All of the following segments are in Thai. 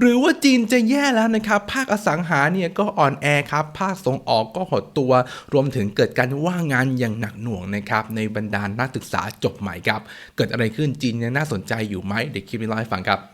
หรือว่าจีนจะแย่แล้วนะครับ ภาคอสังหาเนี่ยก็อ่อนแอครับ ภาคส่งออกก็หดตัว รวมถึงเกิดการว่างงานอย่างหนักหน่วงนะครับในบรรดานักศึกษาจบใหม่ครับ เกิดอะไรขึ้นจีนยังน่าสนใจอยู่ไหมเดี๋ยวคลิปนี้เล่าให้ฟังครับ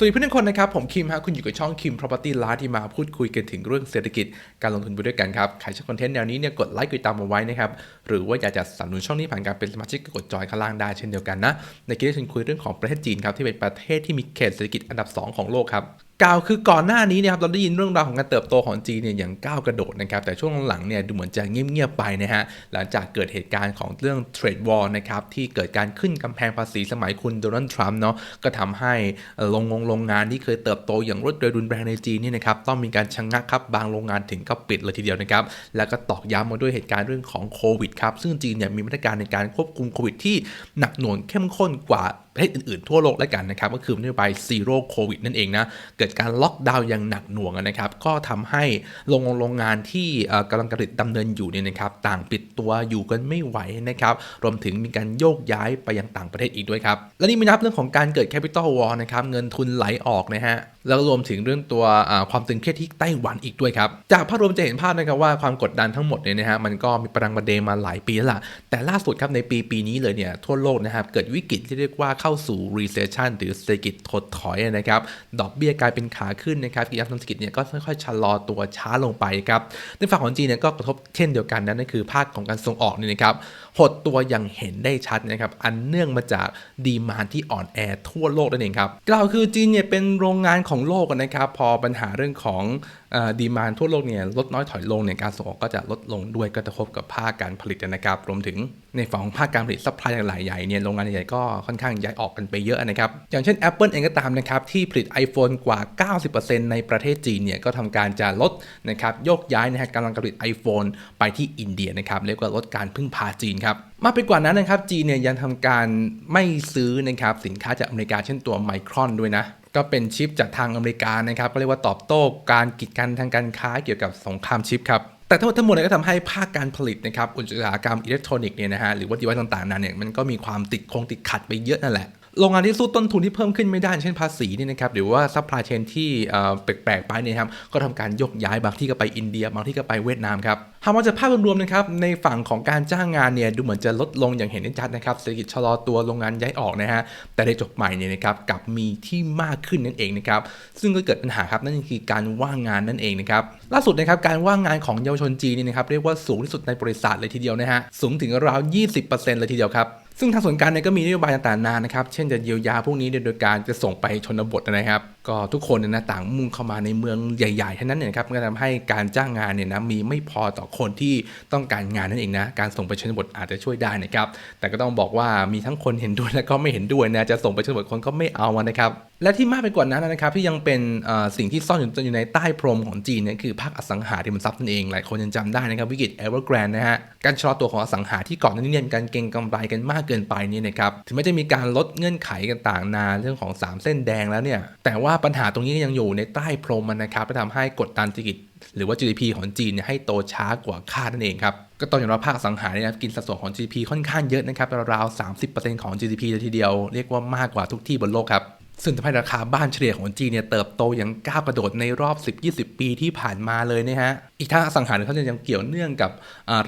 สวัสดีเพื่อนทุกคนนะครับ ผมคิมฮะคุณอยู่กับช่องคิม Property ล้าที่มาพูดคุยกันถึงเรื่องเศรษฐกิจการลงทุนไปด้วยกันครับ ใครชอบคอนเทนต์แนวนี้เนี่ยกดไลค์กดติดตามเอาไว้นะครับ หรือว่าอยากจะสนับสนุนช่องนี้ผ่านการเป็นสมาชิกก็กดจอยข้างล่างได้เช่นเดียวกันนะ ในคลิปนี้ฉันคุยเรื่องของประเทศจีนครับที่เป็นประเทศที่มีเขตเศรษฐกิจอันดับ 2 ของโลกครับ กล่าวคือก่อนหน้านี้เนี่ยครับเราได้ยินเรื่องราวของการเติบโตของจีนเนี่ยอย่างก้าวกระโดดนะครับแต่ช่วงหลังๆเนี่ยดูเหมือนจะเงียบๆไปนะฮะหลังจากเกิดเหตุการณ์ของเรื่องเทรดวอลนะครับที่เกิดการขึ้นกำแพงภาษีสมัยคุณโดนัลด์ทรัมป์เนาะก็ทำให้โรงงงโรงงานที่เคยเติบโตอย่างรวดเร็วรุนแรงในจีนนี่นะครับต้องมีการชะงงักครับบางโรงงานถึงก็ปิดเลยทีเดียวนะครับแล้วก็ตอกย้ำมาด้วยเหตุการณ์เรื่องของโควิดครับซึ่งจีนเนี่ยมีมาตรการในการควบคุมโควิดที่หนักหน่วงเข้มข้นกว่า ทศอื่นๆทั่วโลกแล้วกันนะครับก็คือนโยบายซีโร่โควิดนั่นเองนะเกิดการล็อกดาวน์อย่างหนักหน่วงนะครับก็ทำให้โรงโรงงานที่กำลังผลิตดำเนินอยู่เนี่ยนะครับต่างปิดตัวอยู่กันไม่ไหวนะครับรวมถึงมีการโยกย้ายไปยังต่างประเทศอีกด้วยครับและนี่ไม่นับเรื่องของการเกิดแคปิตอลวอลนะครับเงินทุนไหลออกนะฮะแล้วรวมถึงเรื่องตัวความตึงเครียดที่ไต้หวันอีกด้วยครับจากภาพรวมจะเห็นภาพนะครับว่าความกดดันทั้งหมดเนี่ยนะฮะมันก็มีประดังประเดมาหลายปีแล้วล่ะแต่ล่าสุดครับในปีปีนี้เลยเนี่ยทั่วโลกนะครับเกิดวิกฤตที่เรียกว่าเข้าาสู่ recession หรือเศรษฐกิจถดถอยนะครับ ดอกเบี้ยกลายเป็นขาขึ้นนะครับกิจกรรมทางเศรษฐกิจเนี่ยก็ค่อยๆชะลอตัวช้าลงไปครับในฝั่งของจีนเนี่ยก็กระทบเช่นเดียวกันนะนั่นคือภาคของการส่งออกนี่นะครับหดตัวอย่างเห็นได้ชัดนะครับอันเนื่องมาจากดีมานที่อ่อนแอทั่วโลกนั่นเองครับกล่าวคือจีนเนี่ยเป็นโรงงานของโลกนะครับ พอปัญหาเรื่องของดีมานทั่วโลกเนี่ยลดน้อยถอยลงเนี่ยการส่งออกก็จะลดลงด้วยก็จะกระทบกับภาคการผลิตนะครับ รวมถึงในฝั่งของภาคการผลิตซัพพลายหลายใหญ่เนี่ยโรงงานใหญ่ๆก็ค่อนข้างย้ายออกกันไปเยอะนะครับ อย่างเช่น Apple เองก็ตามนะครับที่ผลิต iPhone กว่า 90%ในประเทศจีนเนี่ยก็ทำการจะลดนะครับโยกย้ายนะฮะกำลังการผลิต iPhone ไปที่อินเดียนะครับเรียกว่าลดการพึ่งพาจีนครับมากไปกว่านั้นนะครับจีนเนี่ยยังทำการไม่ซื้อนะครับสินค้าจากอเมริกาเช่นตัวไมครอนด้วยนะก็เป็นชิปจากทางอเมริกานะครับก็เรียกว่าตอบโต้การกีดกันทางการค้าเกี่ยวกับสงครามชิปครับ แต่ทั้งหมดทั้งมวลเนี่ยก็ทำให้ภาคการผลิตนะครับอุตสาหกรรมอิเล็กทรอนิกส์เนี่ยนะฮะหรือว่าดีไวซ์ต่างๆนั้นเนี่ยมันก็มีความติดคงติดขัดไปเยอะนั่นแหละโรงงานที่สู้ต้นทุนที่เพิ่มขึ้นไม่ได้เช่นภาษีนี่นะครับหรือว่าซัพพลายเชนที่แปลกๆไปเนี่ยครับก็ทำการยกย้ายบางที่ก็ไปอินเดียบางที่ก็ไปเวียดนามครับ หากมองจากภาพรวมๆนะครับในฝั่งของการจ้างงานเนี่ยดูเหมือนจะลดลงอย่างเห็นได้ชัดนะครับเศรษฐกิจชะลอตัวโรงงานย้ายออกนะฮะแต่ในจบใหม่เนี่ยนะครับกลับมีที่มากขึ้นนั่นเองนะครับซึ่งก็เกิดปัญหาครับนั่นคือการว่างงานนั่นเองนะครับล่าสุดนะครับการว่างงานของเยาวชนจีนเนี่ยนะครับเรียกว่าสูงที่สุดในบริษัทเลยทีเดียวนะฮะสูงถึงราว 20%เลยทีเดียวครับซึ่งทางส่วนกลางเนี่ยก็มีนโยบายต่างๆนานานะครับ เช่นจะเยียวยาพวกนี้โดยการจะส่งไปชนบทนะครับก็ทุกคนเนี่ยนะต่างมุ่งเข้ามาในเมืองใหญ่ๆท่านั้นเนี่ยครับก็ทำให้การจ้างงานเนี่ยนะมีไม่พอต่อคนที่ต้องการงานนั่นเองนะการส่งไปชนบทอาจจะช่วยได้นะครับ แต่ก็ต้องบอกว่ามีทั้งคนเห็นด้วยและก็ไม่เห็นด้วยนะจะส่งไปชนบทคนก็ไม่เอานะครับ และที่มากไปกว่านั้นนะครับที่ยังเป็นสิ่งที่ซ่อนอยู่ในใต้พรมของจีนเนี่ยคือภาคอสังหาริมทรัพย์นั่นเองหลายคนยังจำได้นะครับวิกฤต Evergrande นด์นะฮะการชะลอตัวของอสังหาที่ก่อนหน้านี้เนี่ยมีการเก็งกำไรกันมากเกินไปนี่นะครับถึงแม้จะมีการลดเงื่อนไขกันต่างนาเรื่องของ 3 เส้นแดงแล้วเนี่ยแต่ว่าปัญหาตรงนี้ก็ยังอยู่ในใต้พรมมันนะครับและทำให้กดดันเศรษฐกิจหรือว่า GDP ของจีนให้โตช้ากว่าคาดนั่นเองครับ ก็ต้องยอมรับภาคอสังหาเนี่ยนะกินสัดส่วนของ GDP ค่อนข้างเยอะนะครับราวๆ30%ของ GDP เลยทีเดียว เรียกว่ามากกว่าทุกที่บนโลกครับ ซึ่งทำให้ราคาบ้านเฉลี่ยของจีนเนี่ยเติบโตอย่างก้าวกระโดดในรอบ 10-20 ปีที่ผ่านมาเลยนะฮะ อีกทางสังหาริมทรัพย์เนี่ยยังเกี่ยวเนื่องกับ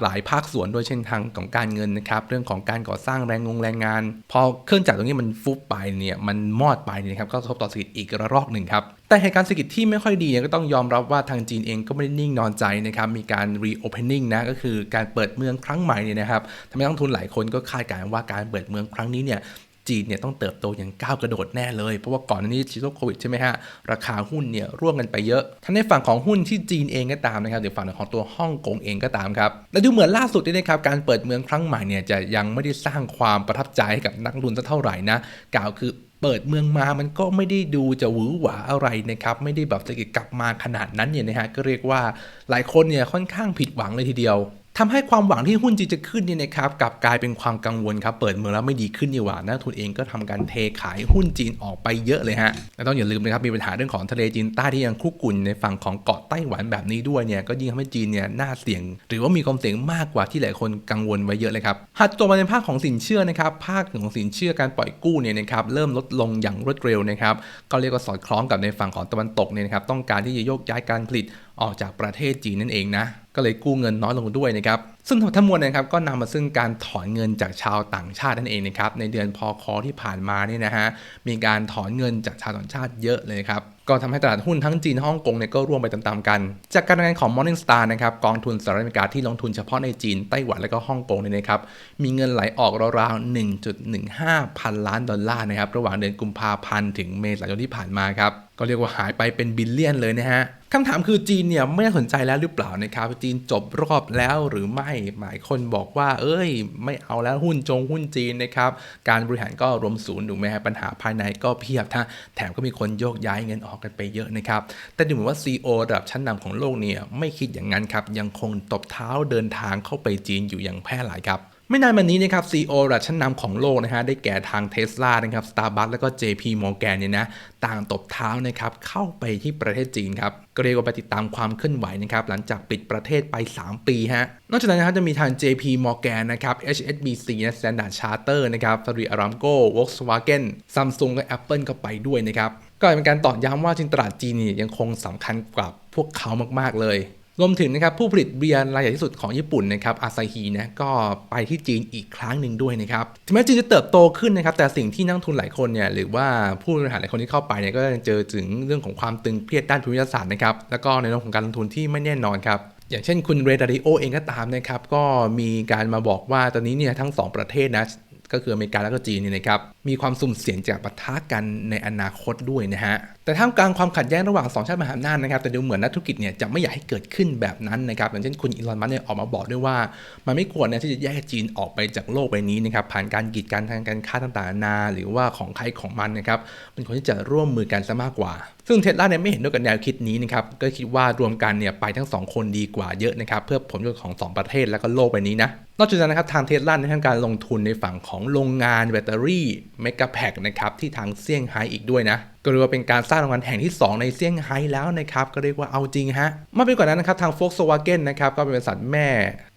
หลายภาคส่วนด้วยเช่นทางของการเงินนะครับ เรื่องของการก่อสร้างแรงงงแรงงาน พอเครื่องจักรตรงนี้มันฟุบไปเนี่ยมันมอดไปนะครับก็กระทบต่อเศรษฐกิจอีกระลอกหนึ่งครับแต่เหตุการณ์เศรษฐกิจที่ไม่ค่อยดีเนี่ยก็ต้องยอมรับว่าทางจีนเองก็ไม่ได้นิ่งนอนใจนะครับมีการ reopening นะก็คือการเปิดเมืองครั้งใหม่เนี่ยนะครับทำให้นักลงทุนหลายคนก็คาดการณ์ว่าการเปิดเมืองครั้งนี้เนี่ย จีนเนี่ยต้องเติบโตอย่างก้าวกระโดดแน่เลย เพราะว่าก่อนหน้านี้ชีโรโควิดใช่ไหมฮะ ราคาหุ้นเนี่ยร่วงกันไปเยอะ ทั้งในฝั่งของหุ้นที่จีนเองก็ตามนะครับหรือฝั่งของตัวฮ่องกงเองก็ตามครับ และดูเหมือนล่าสุดนี่นะครับการเปิดเมืองครั้งใหม่เนี่ยจะยังไม่ได้สร้างความประทับใจให้กับนักลงทุนสักเท่าไหร่นะกล่าวคือเปิดเมืองมามันก็ไม่ได้ดูจะหวือหวาอะไรนะครับ ไม่ได้แบบเศรษฐกิจกลับมาขนาดนั้นเนี่ยนะฮะ ก็เรียกว่าหลายคนเนี่ยค่อนข้างผิดหวังเลยทีเดียว ทำให้ความหวังที่หุ้นจีนจะขึ้นเนี่ยนะครับกลับกลายเป็นความกังวลครับเปิดเมืองแล้วไม่ดีขึ้นนี่หว่านักทุนเองก็ทำการเทขายหุ้นจีนออกไปเยอะเลยฮะและต้องอย่าลืมนะครับมีปัญหาเรื่องของทะเลจีนใต้ที่ยังคุกกุ่นในฝั่งของเกาะไต้หวันแบบนี้ด้วยเนี่ยก็ยิ่งทำให้จีนเนี่ยน่าเสี่ยง หรือว่ามีความเสี่ยงมากกว่าที่หลายคนกังวลไว้เยอะเลยครับหัดตัวมาในภาคของสินเชื่อนะครับภาคของสินเชื่อการปล่อยกู้เนี่ยนะครับเริ่มลดลงอย่างรวดเร็วนะครับก็เรียกว่าสอดคล้องกับในฝั่งของตะวันตกเนี่ยนะครับต้องการที่จะโยกย้ายการผลิต ออกจากประเทศจีนนั่นเองนะ ก็เลยกู้เงินน้อยลงด้วยนะครับ ซึ่งทั้งหมวลนะครับก็นำมาซึ่งการถอนเงินจากชาวต่างชาตินั่นเองนะครับ ในเดือนพคที่ผ่านมาเนี่ยนะฮะ มีการถอนเงินจากชาวต่างชาติเยอะเลยครับ ก็ทำให้ตลาดหุ้นทั้งจีนฮ่องกงเนี่ยก็ร่วงไปตามๆกัน จากการรายงานของ Morningstar นะครับกองทุนสหรัฐอเมริกาที่ลงทุนเฉพาะในจีนไต้หวันและก็ฮ่องกงเนี่ยนะครับ มีเงินไหลออกราวๆ1.15 พันล้านดอลลาร์นะครับ ระหว่างเดือนกุมภาพันธ์ถึงเมษายนที่ผ่านมาครับ ก็เรียกว่าหายไปเป็นบิลเลียนเลยนะฮะคำถามคือจีนเนี่ยไม่น่าสนใจแล้วหรือเปล่านะครับ จีนจบรอบแล้วหรือไม่หลายคนบอกว่า เอ้ย ไม่เอาแล้วหุ้นจงหุ้นจีนนะครับ การบริหารก็รวมศูนย์ถูกไหมฮะปัญหาภายในก็เพียบท่าแถมก็มีคนโยกย้ายเงินออกกันไปเยอะนะครับ แต่ดูเหมือนว่า CEO ระดับชั้นนำของโลกเนี่ยไม่คิดอย่างนั้นครับยังคงตบเท้าเดินทางเข้าไปจีนอยู่อย่างแพร่หลายครับ ไม่นานมานี้นะครับ CEO ระดับชั้นนำของโลกนะฮะได้แก่ทาง Tesla นะครับ Starbucks แล้วก็ JP Morgan เนี่ยนะต่างตบเท้านะครับเข้าไปที่ประเทศจีนครับก็เรียกว่าไปติดตามความเคลื่อนไหวนะครับหลังจากปิดประเทศไป 3 ปีฮะนอกจากนั้นนะครับจะมีทาง JP Morgan นะครับ HSBC นะ Standard Charter นะครับ s a u d i Aramco Volkswagen Samsung และ Apple ก็ไปด้วยนะครับก็เป็นการตอกย้ำว่าจริงตลาดจีนนี่ยังคงสำคัญกว่าพวกเขามากๆเลย รวมถึงนะครับผู้ผลิตเบียร์รายใหญ่ที่สุดของญี่ปุ่นนะครับอาซาฮีนะก็ไปที่จีนอีกครั้งหนึ่งด้วยนะครับถึงแม้จีนจะเติบโตขึ้นนะครับแต่สิ่งที่นักทุนหลายคนเนี่ยหรือว่าผู้บริหารหลายคนที่เข้าไปเนี่ยก็ยังเจอถึงเรื่องของความตึงเครียดด้านภูมิศาสตร์นะครับแล้วก็ในเรื่องของการลงทุนที่ไม่แน่นอนครับอย่างเช่นคุณเรดาริโอเองก็ตามนะครับก็มีการมาบอกว่าตอนนี้เนี่ยทั้งสองประเทศนะก็คืออเมริกาและก็จีนเนี่ยนะครับ มีความสุ่มเสี่ยงจากปะทะกันในอนาคตด้วยนะฮะ แต่ท่ามกลางความขัดแย้งระหว่างสองชาติมหาอำนาจนะครับ แต่ดูเหมือนนักธุรกิจเนี่ยจะไม่อยากให้เกิดขึ้นแบบนั้นนะครับ อย่างเช่นคุณอีลอนมัสเนี่ยออกมาบอกด้วยว่า มันไม่ควรนะที่จะแยกจีนออกไปจากโลกใบนี้นะครับ ผ่านการกีดกันทางการค้าต่างๆนานาหรือว่าของใครของมันนะครับ มันควรที่จะร่วมมือกันซะมากกว่า ซึ่งเทสลาเนี่ยไม่เห็นด้วยกับแนวคิดนี้นะครับ ก็คิดว่ารวมกันเนี่ยไปทั้งสองคนดีกว่าเยอะนะครับ เพื่อผลประโยชน์ของสองประเทศและก็โลกใบนี้นะ นอกจากนั้นนะครับทางเทสลาในทางการลงทุนในฝั่งของโรงงานแบตเตอรี่เมกะแพคนะครับที่ทางเซี่ยงไฮ้อีกด้วยนะ ก็เรียกว่าเป็นการสร้างโรงงานแห่งที่ 2 ในเซี่ยงไฮ้แล้วนะครับ ก็เรียกว่าเอาจริงฮะมาเป็นกว่านั้นนะครับทาง Volkswagen นะครับก็เป็นบริษัทแม่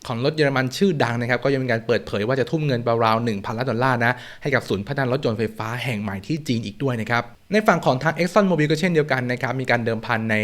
ของรถเยอรมันชื่อดังนะครับ ก็ยังมีการเปิดเผยว่าจะทุ่มเงินราวๆ1,000ล้านดอลลาร์นะ ให้กับศูนย์พัฒนารถยนต์ไฟฟ้าแห่งใหม่ที่จีนอีกด้วยนะครับ ในฝั่งของทาง Exxon Mobil ก็เช่นเดียวกันนะครับ มีการเดิมพันใน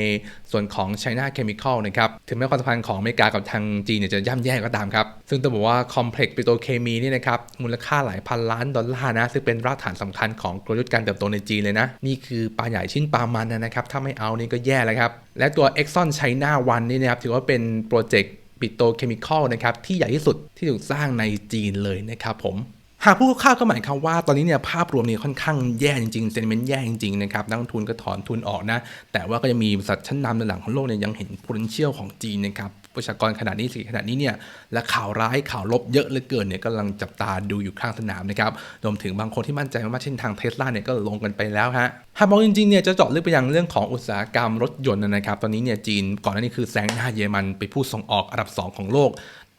ส่วนของ China Chemical นะครับ ถึงแม้ความสัมพันธ์ของอเมริกากับทางจีนเนี่ยจะย่ำแย่ก็ตามครับ ซึ่งต้องบอกว่า Complex Petrochemi นี่นะครับมูลค่าหลายพันล้านดอลลาร์นะซึ่งเป็นรากฐานสำคัญของกลยุทธ์การเติบโตในจีนเลยนะนี่คืือปลาใหญ่ชิ้นปลามันนะครับ ถ้าไม่เอานี่ก็แย่แล้วครับ และตัว Exxon China One นี่นะครับถือว่าเป็นโปรเจกต์ปิโตเคมีคอลนะครับที่ใหญ่ที่สุดที่ถูกสร้างในจีนเลยนะครับผมหากผู้คร่าวๆก็หมายความว่าตอนนี้เนี่ยภาพรวมเนี่ยค่อนข้างแย่จริงๆเซนเมนต์แย่จริงๆนะครับนักทุนก็ถอนทุนออกนะ แต่ว่าก็จะมีบริษัทชั้นนำในหลังของโลกเนี่ยยังเห็น potential ของจีนนะครับ ประชากรขนาดนี้สิขนาดนี้เนี่ยและข่าวร้ายข่าวลบเยอะเหลือเกินเนี่ยกำลังจับตาดูอยู่ข้างสนามนะครับรวมถึงบางคนที่มั่นใจมากๆเช่นทางเทสลาเนี่ยก็ลงกันไปแล้วฮะหากมองจริงๆเนี่ยจะเจาะลึกไปยังเรื่องของอุตสาหกรรมรถยนต์นะครับ ตอนนี้เนี่ยจีนก่อนหน้านี้คือแซงหน้าเยอรมันไปผู้ส่งออกอันดับสองของโลก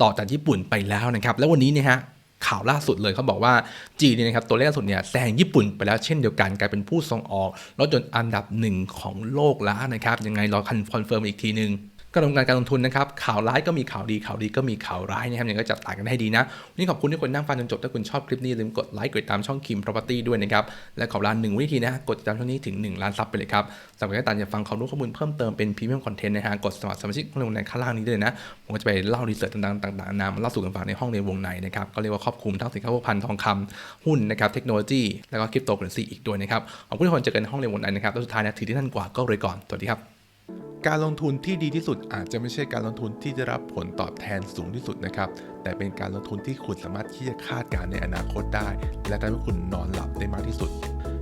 ต่อจากญี่ปุ่นไปแล้วนะครับแล้ววันนี้เนี่ยฮะข่าวล่าสุดเลยเขาบอกว่าจีนเนี่ยนะครับตัวเลขล่าสุดเนี่ยแซงญี่ปุ่นไปแล้วเช่นเดียวกันกลายเป็นผู้ส่งออกรถยนต์อันดับหนึ่งของโลกแล้วนะครับยังไงรอคอนเฟิร์มอีกทีนึง ก็ดำเนินการการลงทุนนะครับข่าวร้ายก็มีข่าวดีข่าวดีก็มีข่าวร้ายนะครับยังก็จับตากันให้ดีนะวันนี้ขอบคุณที่คนนั่งฟังจนจบถ้าคุณชอบคลิปนี้ลืมกดไลค์กดติดตามช่องคิม property ด้วยนะครับและขอลาหนึ่งวิธีนะกดติดตามช่องนี้ถึง 1 ล้านซับไปเลยครับสำหรับใครที่ามอยากฟังความรู้ข้อมูลเพิ่มเติมเป็นพรีเมียมคอนเทนต์นะฮะกดสมัครสมาชิกห้องในข้างล่างนี้เลยนะผมก็จะไปเล่ารีเสิร์ชต่างๆต่างๆนามาเล่าสู่กันฟังในห้องในวงในนะครับก็เรียกว่าครอบคลุมทั้งสินค้าพวกพันทองคำหุ้นนะครับเทคโนโลยีแล้วก็คริปโตเคอเรนซีอีกด้วยนะครับขอบคุณทุกคนเจอกันในห้องในวงในนะครับแล้วสุดท้ายนะถือที่ท่านกว่าก็เลยก่อนสวัสดีครับ การลงทุนที่ดีที่สุดอาจจะไม่ใช่การลงทุนที่จะรับผลตอบแทนสูงที่สุดนะครับ แต่เป็นการลงทุนที่คุณสามารถที่จะคาดการณ์ในอนาคตได้ และทำให้คุณนอนหลับได้มากที่สุด